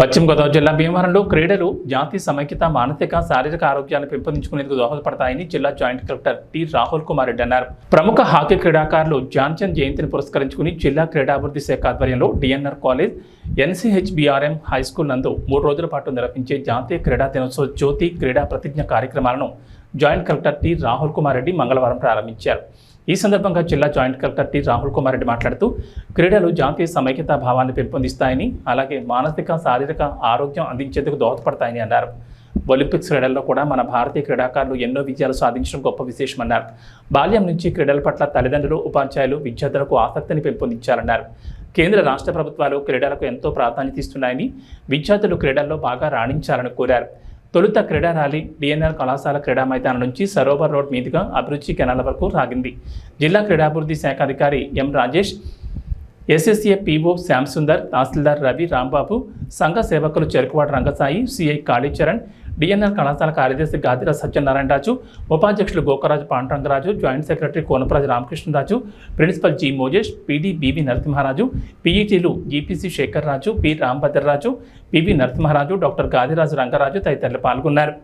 పశ్చిమ గోదావరి జిల్లా భీమవరంలో క్రీడలు జాతీయ సమైక్యత మానసిక శారీరక ఆరోగ్యాన్ని పెంపొందించుకునేందుకు దోహదపడతాయని జిల్లా joint collector T Rahul Kumar Reddy అన్నారు. ప్రముఖ హాకీ క్రీడాకారులు జాన్చంద్ జయంతిని పురస్కరించుకుని జిల్లా క్రీడాభివృద్ధి శాఖ ఆధ్వర్యంలో D N R college N C H B R M high school నందు మూడు రోజుల పాటు నిర్వహించే జాతీయ క్రీడా దినోత్సవ జ్యోతి క్రీడా ప్రతిజ్ఞ కార్యక్రమాలను joint collector T Rahul Kumar Reddy మంగళవారం ప్రారంభించారు. ఈ సందర్భంగా జిల్లా joint collector T Rahul Kumar Reddy మాట్లాడుతూ క్రీడలు జాతీయ సమైక్యతా భావాన్ని పెంపొందిస్తాయని అలాగే మానసిక శారీరక ఆరోగ్యం అందించేందుకు దోహదపడతాయని అన్నారు. ఒలింపిక్స్ క్రీడల్లో కూడా మన భారతీయ క్రీడాకారులు ఎన్నో విజయాలు సాధించడం గొప్ప విశేషమన్నారు. బాల్యం నుంచి క్రీడల పట్ల తల్లిదండ్రులు ఉపాధ్యాయులు విద్యార్థులకు ఆసక్తిని పెంపొందించాలన్నారు. కేంద్ర రాష్ట్ర ప్రభుత్వాలు క్రీడలకు ఎంతో ప్రాధాన్యత ఇస్తున్నాయని విద్యార్థులు క్రీడల్లో బాగా రాణించాలని కోరారు. తొలుత క్రీడా ర్యాలీ డిఎన్ఆర్ కళాశాల క్రీడా మైదానం నుంచి సరోవర్ రోడ్ మీదుగా అభిరుచి కెనాల వరకు సాగింది జిల్లా క్రీడాభివృద్ధి శాఖ అధికారి M Rajesh S S A P O Shyam Sundar తహసీల్దార్ రవి రాంబాబు సంఘ సేవకులు Cherukuwada Rangasai C I Kalicharan D N R కళాశాల కార్యదర్శి గాదిర సత్యనారాయణ రాజు ఉపాధ్యక్షులు Gokaraju Pandarangaraju joint secretary Konaparaju Ramakrishnaraju principal G Mojesh P D B V Narasimharaju పీఈటీలు G P C Sekhar Raju P Ramabhadraraju P V Narasimharaju doctor Gadiraju Rangaraju తదితరులు పాల్గొన్నారు.